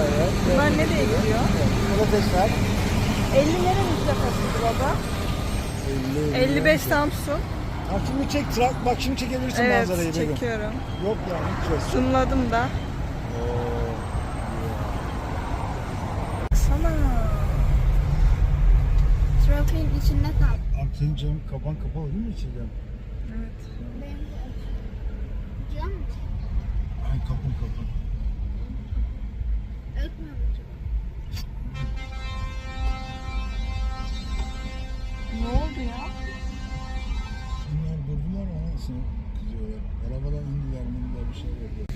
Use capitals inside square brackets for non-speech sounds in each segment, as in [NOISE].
Evet. Bunlar nereye gidiyor? Domatesler. 50 nerenin plakasıydı baba? 55 Samsun. Bak şimdi çek trak. Bak şimdi çekebilirsin Evet manzarayı. Begüm. çekiyorum. Yok yani hiç yok. Zoomladım da. Sana. Trafiğin içinde kal. Abi senin camın kapan kapalı değil mi içeriden? Evet. Benim de. Cam mı? Ay kapın kapın. Ötmüyor mu acaba? Ne oldu? Bunlar ama kızıyorlar. Arabadan indiler indiler bir şey yapıyor.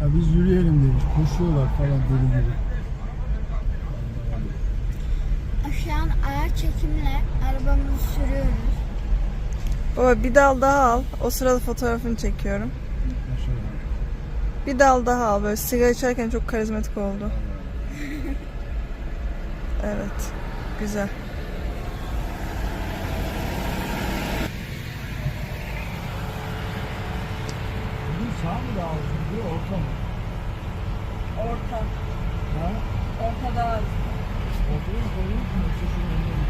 Ya biz yürüyelim demiş. Koşuyorlar falan deli gibi. Şu an ayar çekimle arabamızı sürüyoruz. Baba bir dal daha al. O sırada fotoğrafını çekiyorum. Bir dal daha al. Böyle sigara içerken çok karizmatik oldu. [LAUGHS] Evet. Güzel. Bugün sağ mı daha uzun diyor orta mı? Orta. Ha? Orta daha Ortaya mı koyayım mı yoksa şunun önüne mi?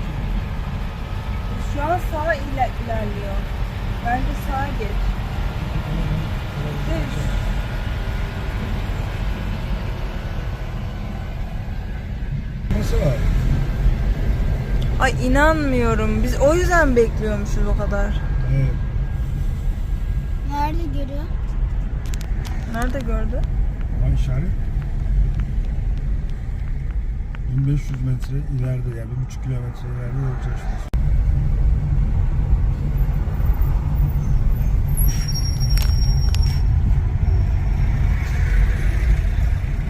Şu an sağa iler ilerliyor. Bence sağa geç. Geç. Nasıl var? Ay inanmıyorum. Biz o yüzden bekliyormuşuz o kadar. Evet. Nerede görüyor? Nerede gördü? Ay işaret. 1500 metre ileride yani 1,5 kilometre ileride yol çalışması.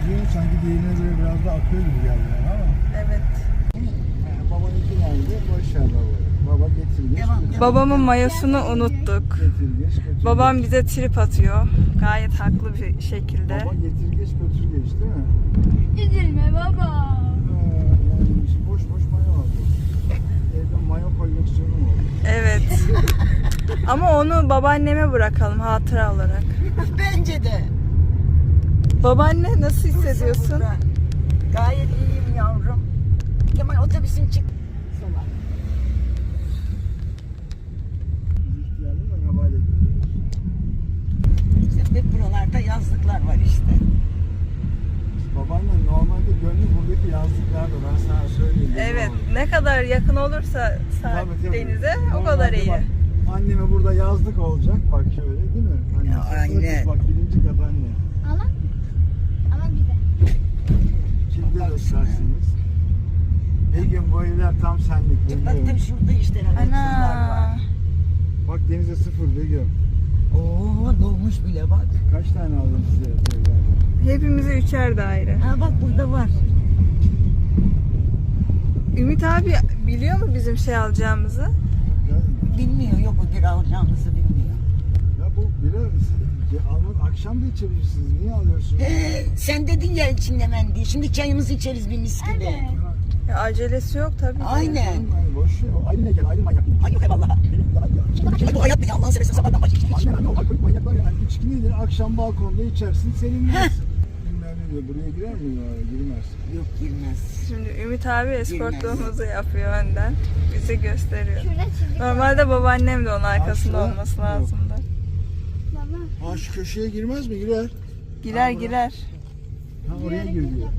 Diyor sanki diğerine göre biraz da akıyor gibi geldi bana ama. Evet. Yani babanınki nerede? Boş ver baba. Baba getirgeç. götür- Babamın mayosunu unuttuk. Götür. Babam bize trip atıyor. Gayet haklı bir şekilde. Baba getirgeç götürgeç değil mi? Üzülme baba. Ee, boş boş mayo aldı. Evde mayo koleksiyonum oldu. Evet. [LAUGHS] Ama onu babaanneme bırakalım hatıra olarak. Bence de. Babaanne nasıl hissediyorsun? Gayet iyiyim yavrum. Kemal otobüsün çık. Sola. Biz ihtiyarlı da arabayla gidiyoruz. İşte hep buralarda yazlıklar var işte. Babaannem normalde gönlü buradaki yazlıklarda ben sana söyleyeyim. Evet. Ne kadar yakın olursa sahil Tabii, tabii. denize o Normalde kadar iyi. bak, anneme burada yazlık olacak bak şöyle değil mi? Anne, Ya, aynen. Bak birinci kat anne. Ala. Ama bize. Şimdi de ıslarsınız. Begüm bu evler tam senlik. Begüm. şurada işte rahatsızlar var. Ana. Bak denize sıfır Begüm. Oo dolmuş bile bak. Kaç tane aldım size evlerden? Hepimize üçer daire. Ha bak burada var. Ümit abi biliyor mu bizim şey alacağımızı? Ya, Bilmiyor yok o bir alacağımızı bilmiyor. ya bu bira ya, almak akşam da içebilirsiniz. Niye alıyorsunuz? Ee, sen dedin ya içindemen diye. Şimdi çayımızı içeriz bir mis gibi. Evet. Ya acelesi yok tabii. Aynen. Ay, boş ver. Gel, ayrı manyak. Ay yok eyvallah. Şimdi bu hayat ne ya Allah'ın seversen sabahtan baş iç iç. Anne ben o alkolik manyaklar yani. İçki nedir? Akşam balkonda içersin, serinlersin. Bilmem ne diyor. Buraya girer mi ya? Girmez. Yok girmez. Şimdi Ümit abi eskortluğumuzu yapıyor önden. Bize gösteriyor. Normalde babaannem de onun arkasında Aslında olması yok. lazımdı. Baba. Ha şu köşeye girmez mi? Girer. Girer girer. Ha oraya gir diyor.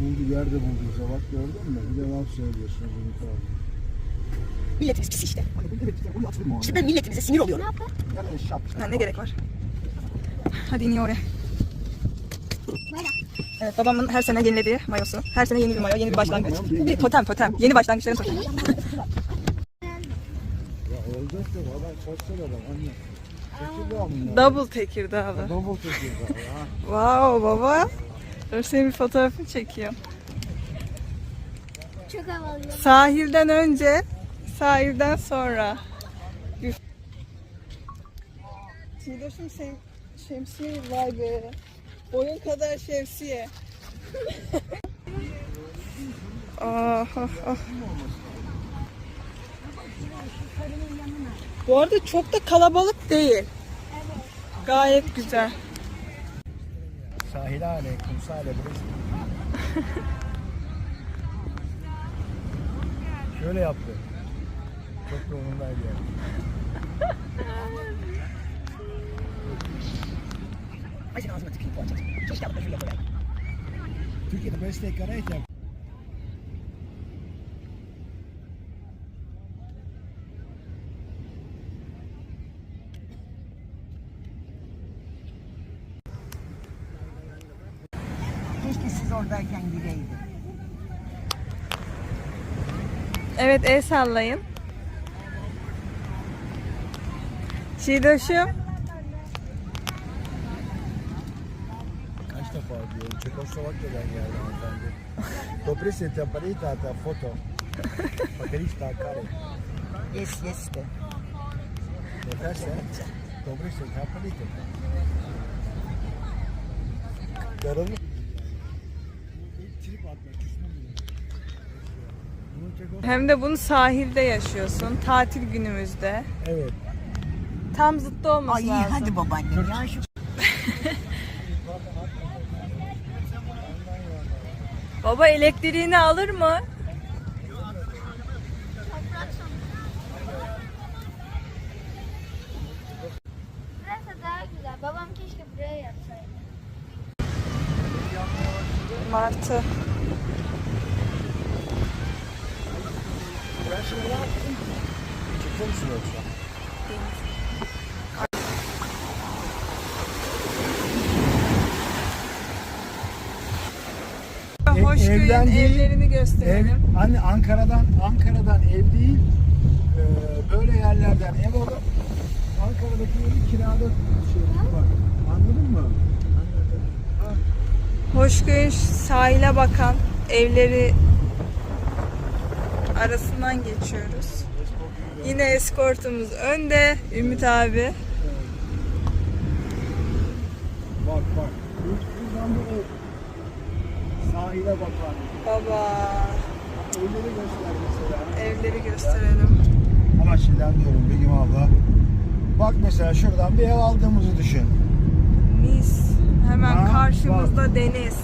Buldu yerde buldu. Bak gördün mü? Bir de laf söylüyorsun Ümit abi. Milletimiz pis işte. İşte ben milletimize sinir oluyorum. Yani şap. Ha, ne gerek var? Hadi iniyor oraya. Evet babamın her sene yenilediği mayosu. Her sene yeni bir mayo, yeni bir başlangıç. Bir totem totem. Yeni başlangıçların totemi. [LAUGHS] Ya olacak da adam sosyal adam anne. Tekirdağ bunlar. Double Tekirdağlı. Double Tekirdağ ya. Wow baba. Dur senin bir fotoğrafını çekiyorum. Çok havalıyım. Sahilden önce, sahilden sonra. Çiğdaşım sen şemsiye vay be. Boyun kadar şemsiye. [LAUGHS] ah ah ah. Bu arada çok da kalabalık değil. Gayet güzel. Sahilane, kumsale burası. Şöyle yaptı. Çok da umurundaydı yani. Ağzına tüküreyim bu açacağım. Keşke alıp da koyayım. Türkiye'de besleyi karayken Keşke siz oradayken gireydim. Evet el sallayın. Şidoş'um. Kaç defa diyorum. Çekoslovakya'dan geldi hanımefendi. Dobre se te aparita ta foto. Bakarista kare. Yes, yes de. Ne derse? Dobre se te aparita. Hem de bunu sahilde yaşıyorsun. Tatil günümüzde. Evet. Tam zıttı olması Ay lazım. hadi babaannem ya şu Baba elektriğini alır mı? Burası daha güzel. Babam keşke buraya yapsaydı. Martı. Çıktı mısın yoksa? Hoşköy'ün evden değil, evlerini Ev, gösterelim. anne Ankara'dan Ankara'dan ev değil, e, böyle yerlerden ev alıp Ankara'daki evi kirada şey var. Anladın mı? Ha, Hoşköy'ün sahile bakan evleri arasından geçiyoruz. Yine eskortumuz önde. Ümit abi. bak bak. Buradan bu ev. Sahile bakan. Baba. Evleri göster mesela. Evleri gösterelim. Ama şeyden diyorum Begüm abla. Bak mesela şuradan bir ev aldığımızı düşün. Mis. Hemen Ha, karşımızda deniz.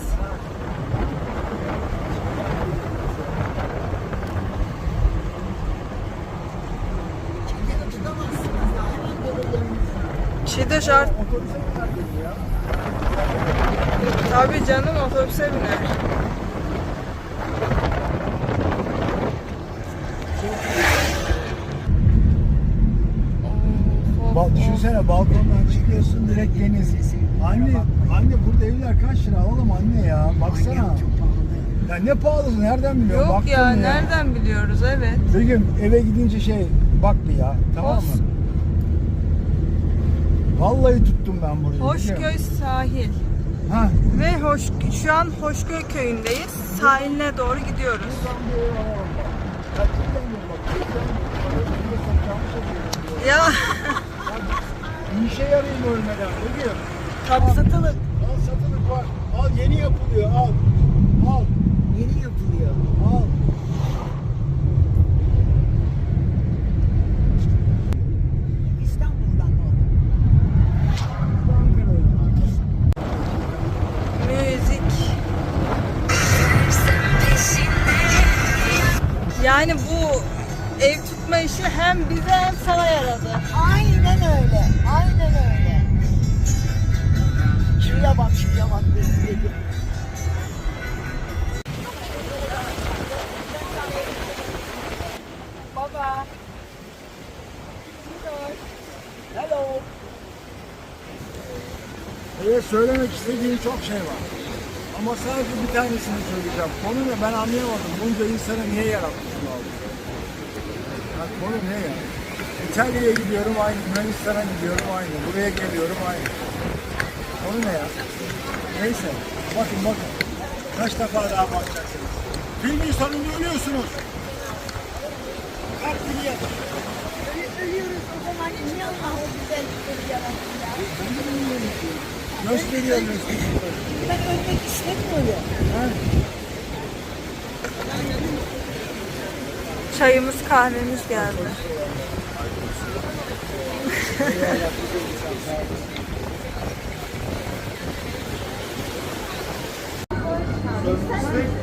Çiğdem şart. Tabii canım otobüse biner. Bak düşünsene balkondan çıkıyorsun direkt deniz. Anne, anne burada evler kaç lira alalım anne ya. Baksana. pahalı. Ya ne pahalısı nereden biliyorsun? Yok Baktın ya nereden biliyoruz evet. Bir gün eve gidince şey bak bir ya tamam mı? Vallahi tuttum ben burayı. Hoşköy sahil. Ha. Ve hoş, şu an Hoşköy köyündeyiz. Sahiline doğru gidiyoruz. Şey. Ya Bir işe yarayayım ölmeden. Ne diyor? tabii satılık. Al satılık var. Al yeni yapılıyor. Al. Yani bu ev tutma işi hem bize hem sana yaradı. Aynen öyle. Aynen öyle. Şuraya bak şuraya bak. Baba. Hello. Evet söylemek istediğim çok şey var. Ama sadece bir tanesini söyleyeceğim. Konu ne ben anlayamadım. Bunca insanı niye yaratmışsın abi? Ya konu ne ya? İtalya'ya gidiyorum aynı, Yunanistan'a gidiyorum aynı, buraya geliyorum aynı. Konu ne ya? Neyse, bakın bakın. Kaç defa daha bakacaksınız? Filmin sonunda ölüyorsunuz. Kalp gibi yatın. Ölüyoruz o zaman niye Allah o güzellikleri yarattı ya? Gösteriyor gösteriyor. Ben ölmek istemiyorum. Ha? Çayımız kahvemiz geldi. [LAUGHS]